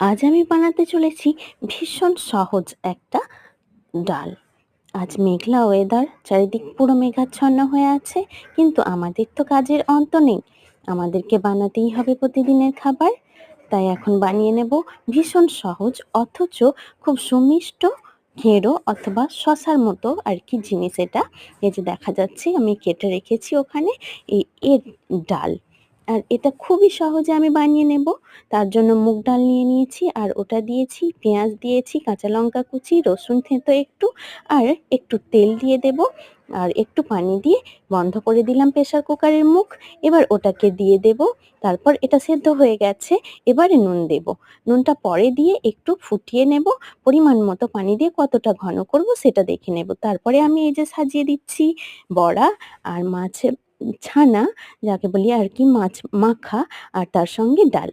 আজ আমি বানাতে চলেছি ভীষণ সহজ একটা ডাল। আজ মেঘলা ওয়েদার চারিদিক পুরো মেঘাচ্ছন্ন হয়ে আছে, কিন্তু আমাদের তো কাজের অন্ত নেই। আমাদেরকে বানাতেই হবে প্রতিদিনের খাবার। তাই এখন বানিয়ে নেব ভীষণ সহজ, অথচ খুব সুমিষ্ট, ঘেরো অথবা শশার মতো আর কি জিনিস এটা। এই যে দেখা যাচ্ছে, আমি কেটে রেখেছি ওখানে এই এর ডাল। আর এটা খুবই সহজে আমি বানিয়ে নেব। তার জন্য মুগ ডাল নিয়ে নিয়েছি, আর ওটা দিয়েছি, পেঁয়াজ দিয়েছি, কাঁচা লঙ্কা কুচি, রসুন থেঁতো একটু, আর একটু তেল দিয়ে দেব। আর একটু পানি দিয়ে বন্ধ করে দিলাম প্রেসার কুকারের মুখ। এবার ওটাকে দিয়ে দেব। তারপর এটা সেদ্ধ হয়ে গেছে। এবারে নুন দেব। নুনটা পরে দিয়ে একটু ফুটিয়ে নেব। পরিমাণ মতো পানি দিয়ে কতটা ঘন করব সেটা দেখে নেব। তারপরে আমি এই যে সাজিয়ে দিচ্ছি বড়া আর মাছের ছানা যাকে বলি আর কি মাছ মাখা আর তার সঙ্গে ডাল।